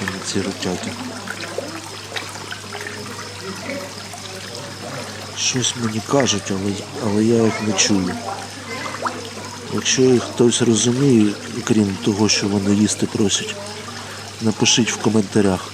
Дивіться ці ротяки. Щось мені кажуть, але, але я їх не чую. Якщо їх хтось розуміє, крім того, що вони їсти просять, напишіть в коментарях.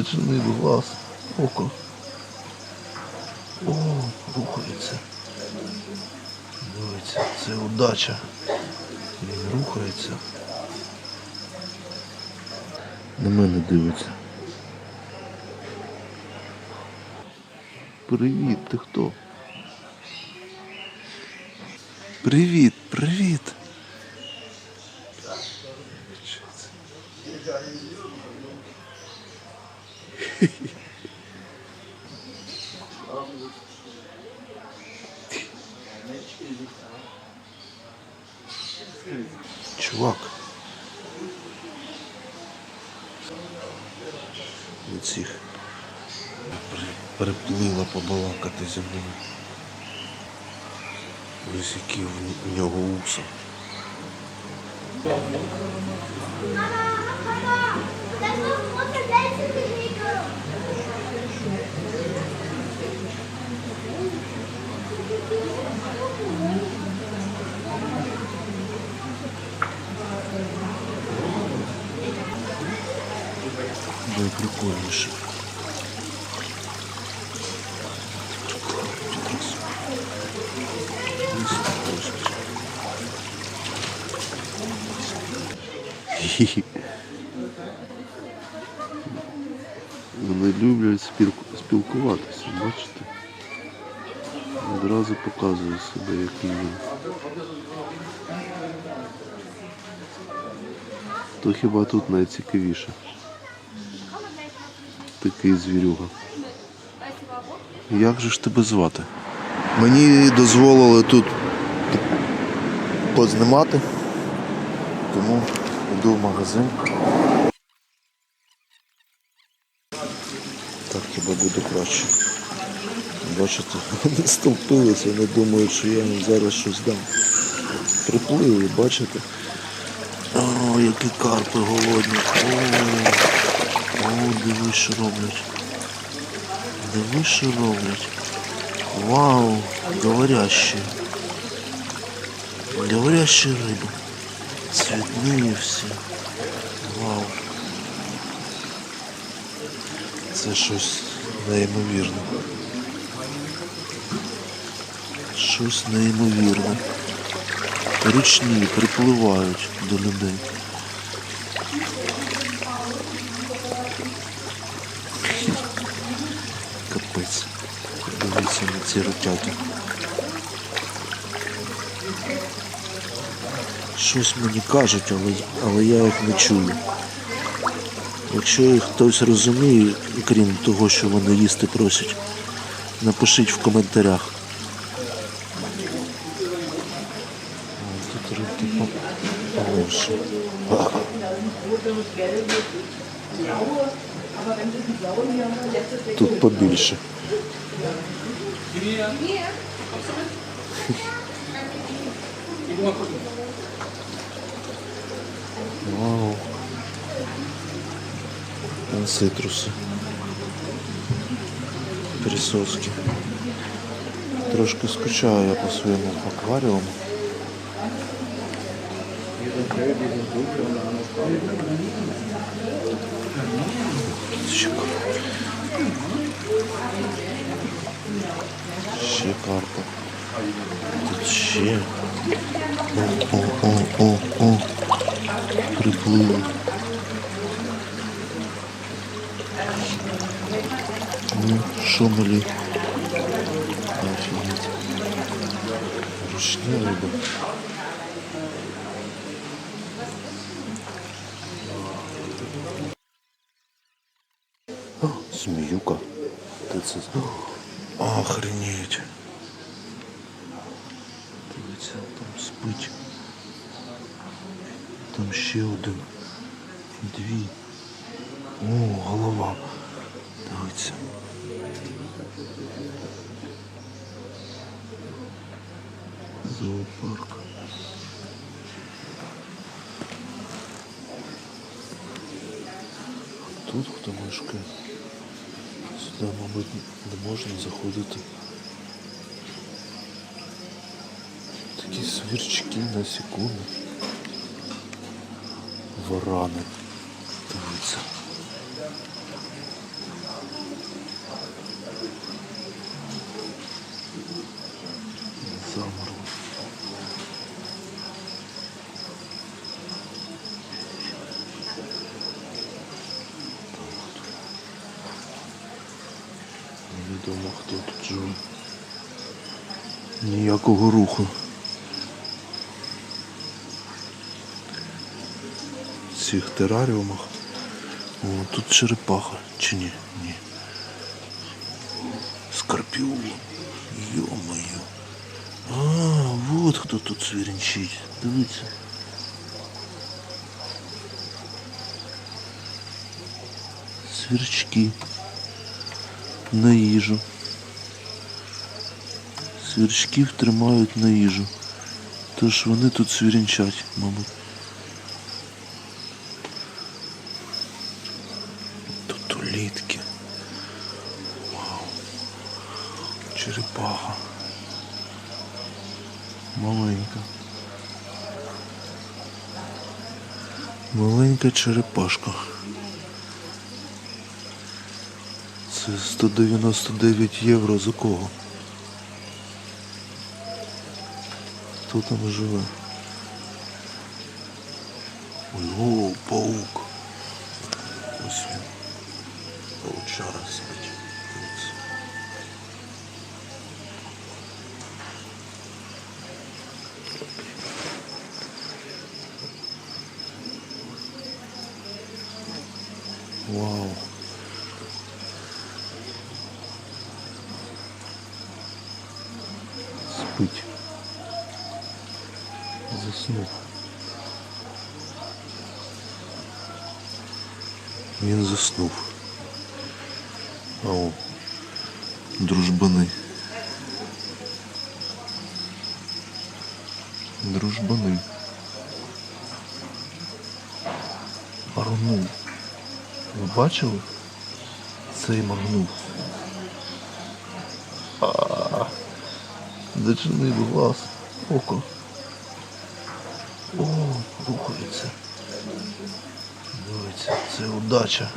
Зачинив глаз. Око. О, рухається. Дивіться, це удача. Він рухається. На мене дивиться. Привіт, ти хто? Привіт, привіт. Що це? Чувак. Від цих при- приплила побалакати зі мною. Ось які в в нього уса. Найприкольніше. Вони люблять спілку- спілкуватися, бачите? Одразу показує себе, який він. То хіба тут найцікавіше. Такий звірюга. Як же ж тебе звати? Мені дозволили тут познімати, тому йду в магазин. Так хіба буде краще. Бачите, вони стовпилися, вони думають, що я їм зараз щось дам. Приплили, бачите? О, які карпи голодні. О, о, дивись, що роблять. Дивись, що роблять. Вау, говорящі. Говорящі риби. Цвітні всі. Вау. Це щось неймовірне. Щось неймовірне. Ручні припливають до людей. Капець. На ці. Щось мені кажуть, але, але я їх не чую. Якщо їх хтось розуміє, крім того, що вони їсти просять, напишіть в коментарях. Тут рибки по- поменше. Тут побільше. Вау. Там цитруси. Присоски. Трошки скучаю я по своєму акваріуму. Ще карпа. Ще карпа. Тут ще. О, о, о, о, о. Приплили. Ну, що малі? Офігеть. Ручні риби. О, зміюка. Де це? О, Охренеть. Дивіться, там спить. Там ще один. Дві. О, голова. Дивіться. Зоопарк. Тут хто мешкає? Сюди, мабуть, не можна заходити. Такі свірчки, насікомі. Варани. Дивіться. Замерло. Невідомо хто тут живе. Ніякого руху. В цих тераріумах. О, тут черепаха. Чи ні? Ні. Скорпіон. Йо-моє. А, вот хто тут свірінчить. Дивіться. Свірчки. На їжу. Свірчків тримають на їжу. Тож вони тут свірінчать, мабуть. Тут улітки. Вау. Черепаха. Маленька. Маленька черепашка. Це 199 євро за кого? Хто там живе? Ой, о, паук. Ось він. Паучара сидить. Дивіться. Вау. Спить. Заснув. Він заснув. Ау. Дружбани. Дружбани. Моргнув. Ви бачили? Цей моргнув. Зачинив глаз. Око. О, рухається. Дивіться, це удача.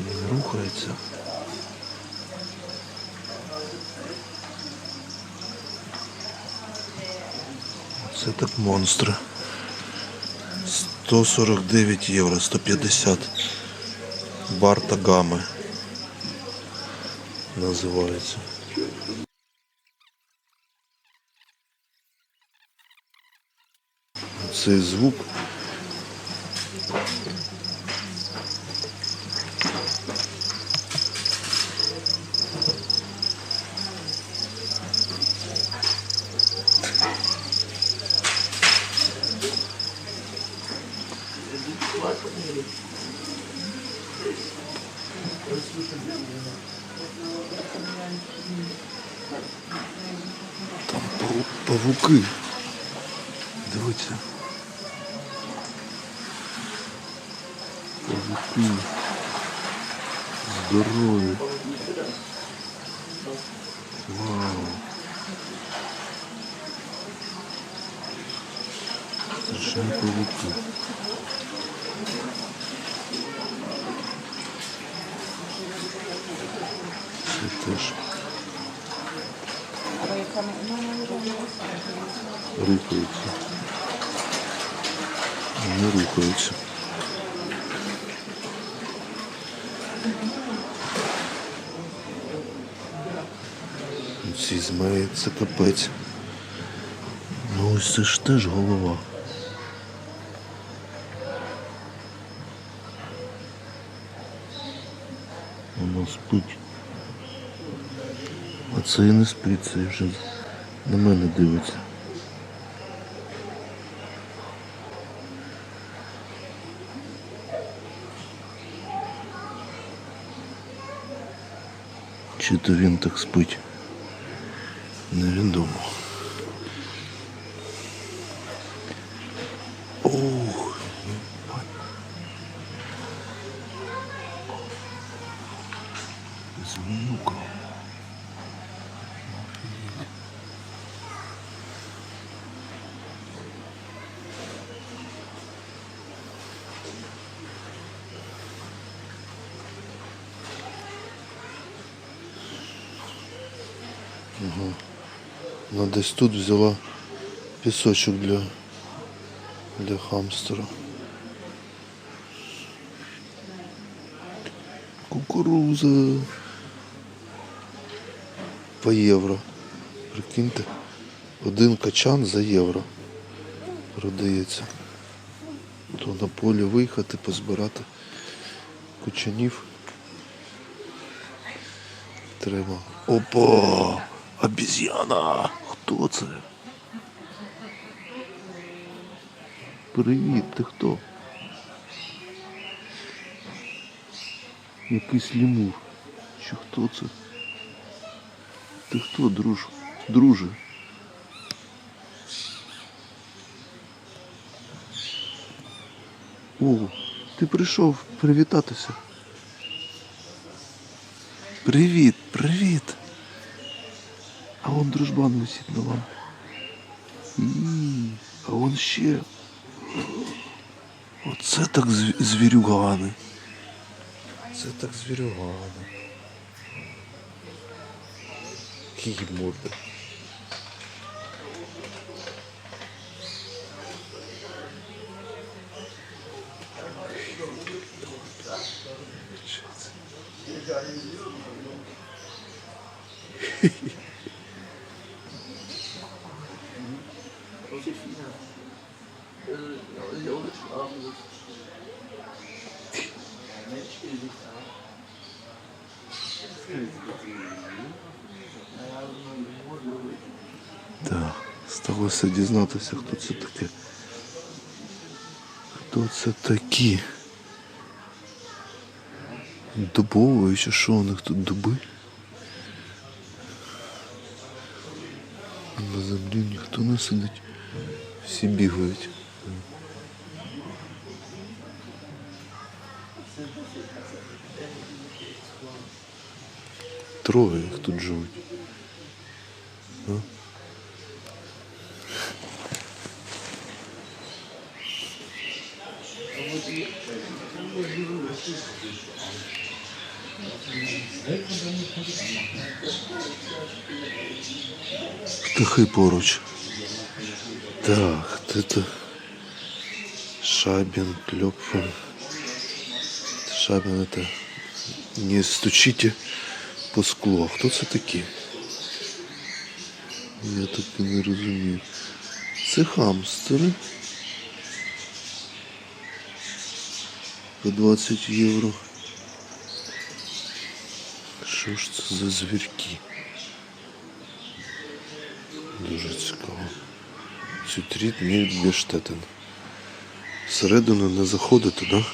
Він рухається. Це так монстри. 149 євро, 150. Барта Гами. Називається. Цей звук. Там пау- павуки. Дивіться. Павуки. Здорові. Вау. Страшні павуки. Це теж рухаються. Не рухаються. візьме, це капець. Ну ось це ж теж голова. Воно спить. А це і не спить, це вже на мене дивиться. Чи то він так спить? Невідомо. Ох. Зміюка. Вона десь тут взяла пісочок для, для хамстера. Кукуруза. По євро. Прикиньте, один качан за євро продається. То на полі виїхати, позбирати кучанів. Треба. Опа! Обезьяна! Хто це? Привіт, ти хто? Якийсь лемур. Чи хто це? Ти хто, друж? Друже? О, ти прийшов привітатися. Привіт, привіт. А он дружбан висить на лампі. І, А он ще. Оце так зв- звірюгани. Це так звірюгани. Які морди. Так, сталося дізнатися, хто це таке. Хто це такі? Дубові чи що у них тут дуби? На землі ніхто не сидить. Всі бігають. Троє їх тут живуть. Птахи поруч. Так, это Шабин, Клёпфан. Шабин это не стучите по склу. А хто це такі? Я так і не розумію. Це хамстери. По 20 євро. Що ж це за звірки? Дуже цікаво. Цютріт Мільбештетен. Всередину не заходити, да?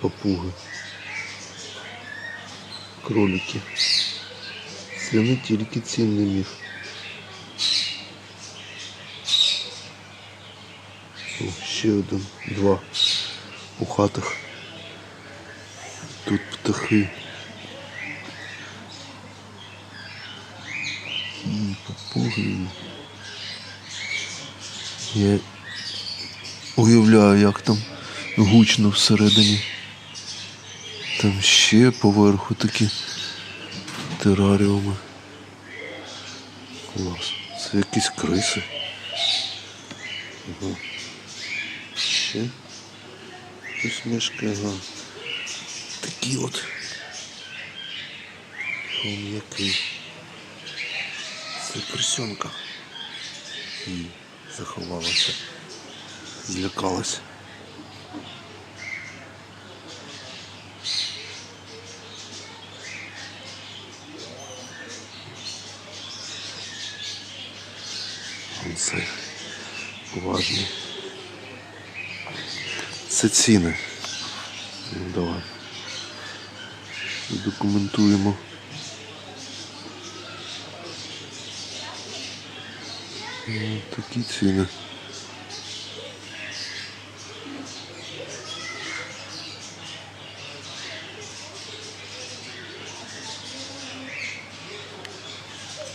Папуги. Кролики. Не тільки цінний міф. О, ще один, два у хатах. Тут птахи. І папуги. Я уявляю, як там гучно всередині. Там ще поверху такі тераріуми. Клас. Це якісь криси. Ага. Ще. Хтось мешкає, ага. Такі от. Який. Це крисенка. І заховалася. Злякалася. Це уважний. Це ціни. Ну, давай. Документуємо. Такі ціни.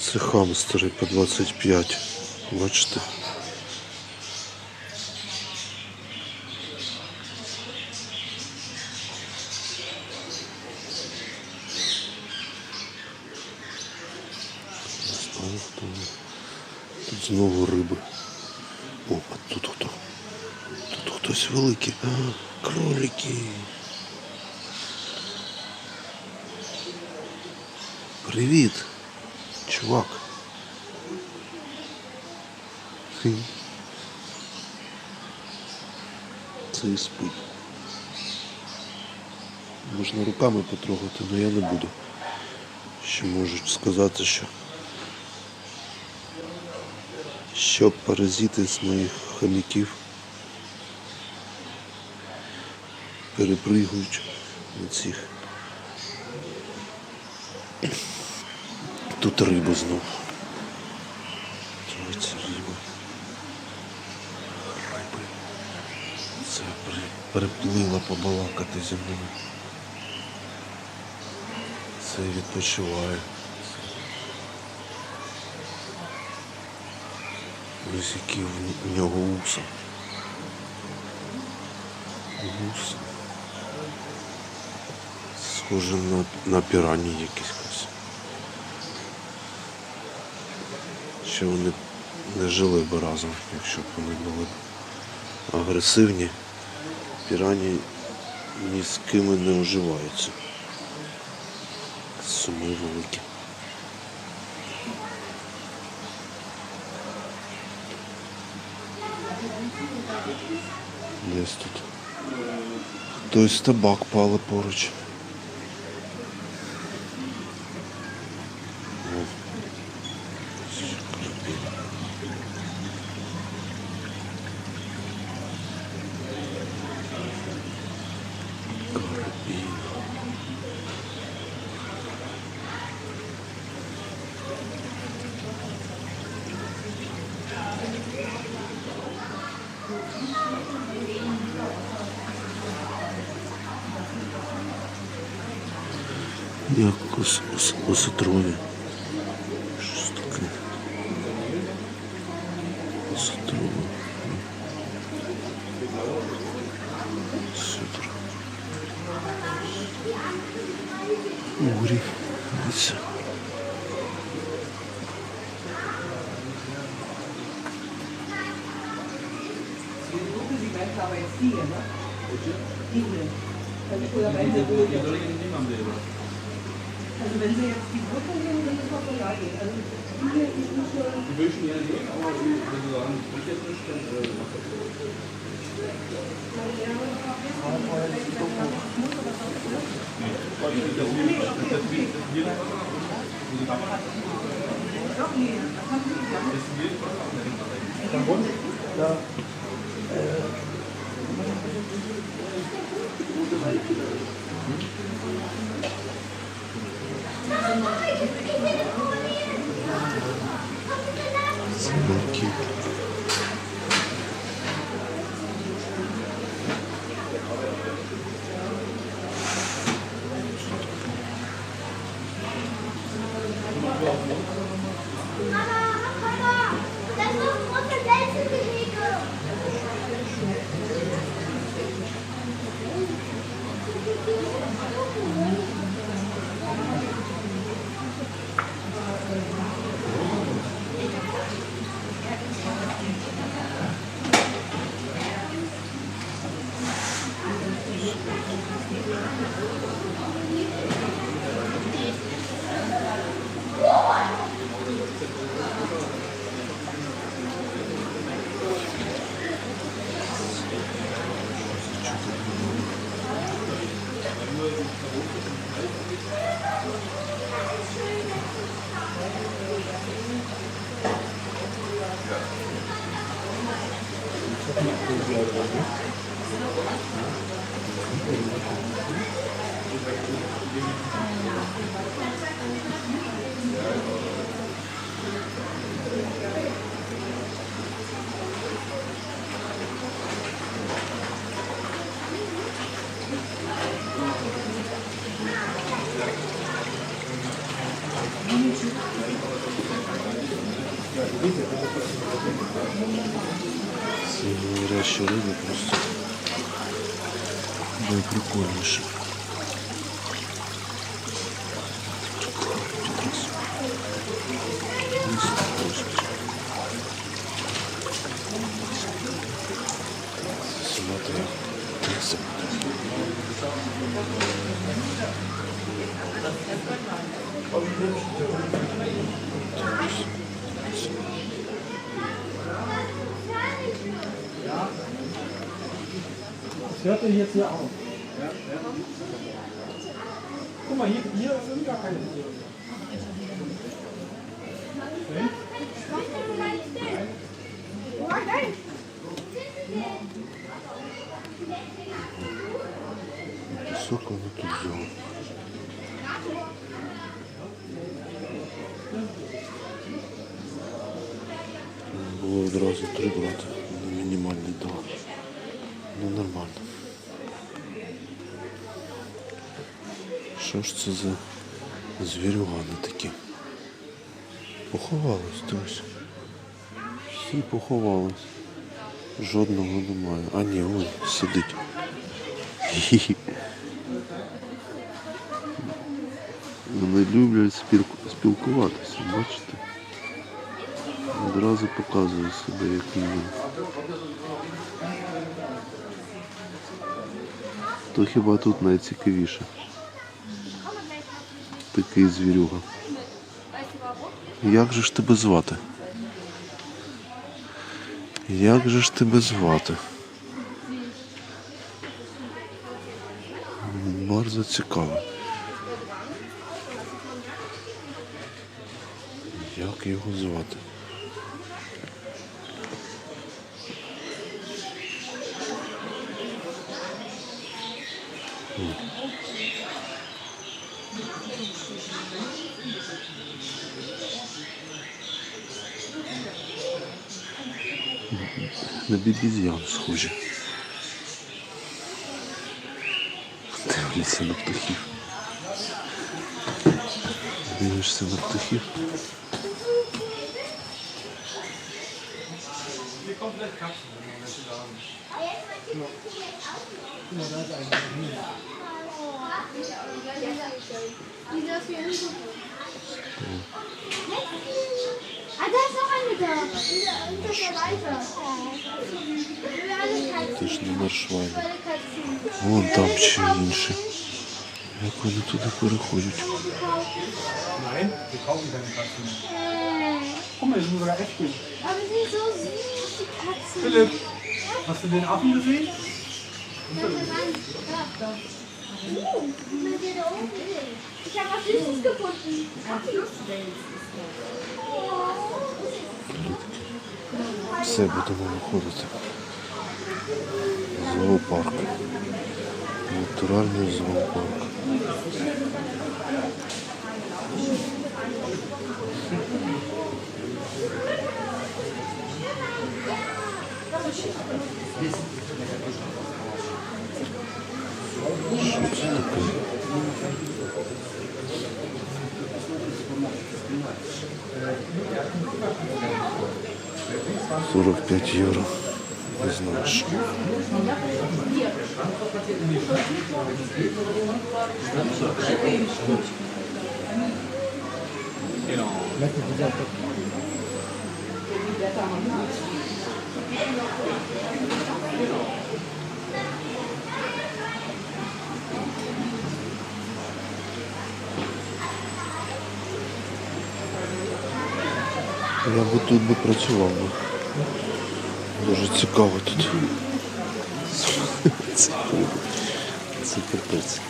Це хамстери по 25. Бачите? Тут знову риби. О, а тут хто? Тут хтось великий. А, кролики. Привіт, чувак. Хм. Це і спить. Можна руками потрогати, але я не буду. Ще можуть сказати, що що паразити з моїх хомяків перепригують на цих. Тут риба знов. Це риба. Риби. Це при- переплила побалакати зі мною. Це відпочиває. Ось які в нього уса. Уса. Схоже на, на пірані якісь. Ще вони не жили би разом, якщо б вони були агресивні. Пірані ні з ким не уживаються. Суми великі. Десь тут. Хтось табак пали поруч. Also. Also wenn Sie jetzt die Brücke nehmen, dann ist das egal. Also hier, die sind schon... Die will schon gerne nehmen, aber wenn Sie sagen, ich jetzt nicht, dann äh, macht das so. Симонки. Das Ці говорящие рыбы просто найприкольніше. Смотри, птиця. Das hört ihr jetzt hier auf. Guck mal, hier, hier sind gar keine Tiere. Пісок вони тут взяли. Було одразу три брати мінімальний дав. Ну нормально. Що ж це за звірюгани такі? Поховались, дивись. Всі поховались. Жодного немає. А ні, ой, сидить. Вони люблять спілку- спілкуватися, бачите? Одразу показує себе, як мінімум. То хіба тут найцікавіше. Такий звірюга. Як же ж тебе звати? Як же ж тебе звати? Bardzo цікаво. Як його звати? На бібізян схожі. Дивляться на птахів. Дивишся на птахів. Hier gleich Katzen, wenn wir welche da haben. Ah, da ist noch eine da. Da ist ja weiter. Ти ж не маршвайна. Alle Вон там ще інші. Як вони туди переходять? Nein, wir kaufen keine Katzen. Äh, Guck mal, die sind sogar echt. Aber die sind so süß, die. Philipp, hast du den Affen gesehen? Uh. Ich habe was Süßes gefunden. Все, будемо виходити. Зоопарк. Натуральний зоопарк. 45 євро. Не знаю, що. Я би тут би працював би. Дуже цікаво тут. Це, капець.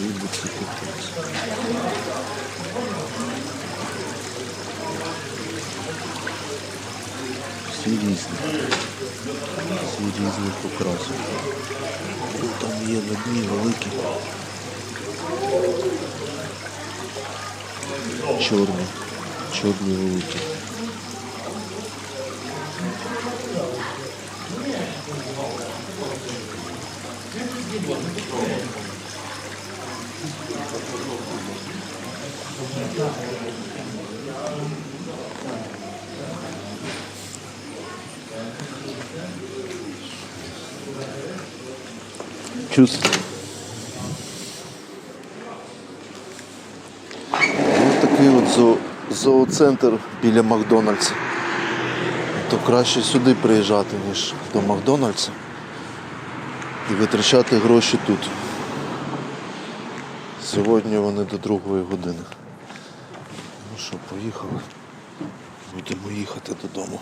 Риби це капець. Всі різні. Всі різних окрасів. Ну, Там є на дні великі. Чорні. Чорні великі. Чувствую. Ось такий от зоо, зооцентр біля Макдональдса. То краще сюди приїжджати, ніж до Макдональдса. І витрачати гроші тут. Сьогодні вони до другої години. Ну що, поїхали. Будемо їхати додому.